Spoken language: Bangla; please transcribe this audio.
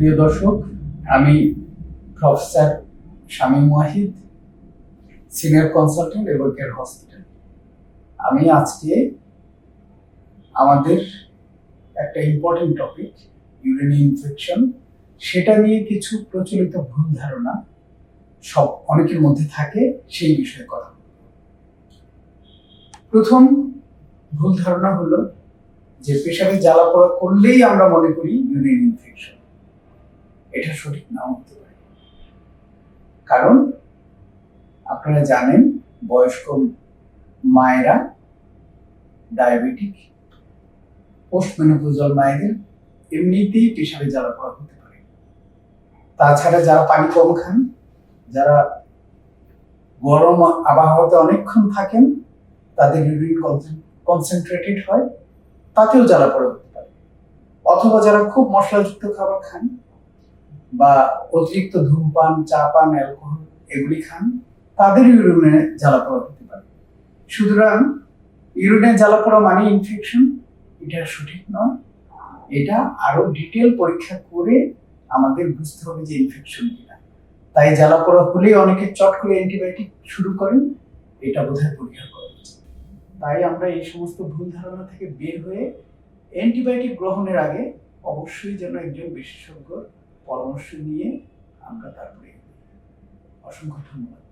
প্রিয় দর্শক, আমি professor Shamim Wahid, senior consultant এবং কেয়ার হসপিটাল আমি আজকে আমাদের একটা ইম্পর্টেন্ট টপিক ইউরিনি ইনফেকশন সেটা নিয়ে কিছু প্রচলিত ভুল ধারণা সব অনেকের মধ্যে থাকে, সেই বিষয়ে কথা প্রথম ভুল ধারণা হলো যে পেশাবে জ্বালা পোড়া করলেই আমরা মনে করি ইউরিন ইনফেকশন এটা সঠিক নাও হতে পারে। কারণ আপনারা জানেন বয়স্ক মায়েরা ডায়াবেটিক পোস্ট মেনোপোজাল মায়েদের এমনিতেই পেশাবে জ্বালা পোড়া হতে পারে। তাছাড়া যারা পানি কম খান, যারা গরম আবহাওয়াতে অনেকক্ষণ থাকেন, তাদের ইউরিন কনসেন্ট্রেটেড হয়, তাতেও জ্বালা পোড়া হতে পারে। অথবা যারা খুব মশলাযুক্ত খাবার খান বা অতিরিক্ত ধূমপান, চা পান, অ্যালকোহল এগুলি খান, তাদের ইউরিনে জ্বালা পোড়া হতে পারে। সুতরাং ইউরিনে জ্বালা পোড়া মানে ইনফেকশন এটা সঠিক নয়। এটা আরও ডিটেল পরীক্ষা করে আমাদের বুঝতে হবে যে ইনফেকশন কিনা। তাই জ্বালা পোড়া হলেই অনেকে চট করে অ্যান্টিবায়োটিক শুরু করেন, এটা বোধহয় পরীক্ষা করা উচিত। তাই আমরা এই সমস্ত ভুল ধারণা থেকে বের হয়ে অ্যান্টিবায়োটিক গ্রহণের আগে অবশ্যই যেন একজন বিশেষজ্ঞর পরামর্শ নিয়ে আমরা তারপরে অসংখ্য ধন্যবাদ।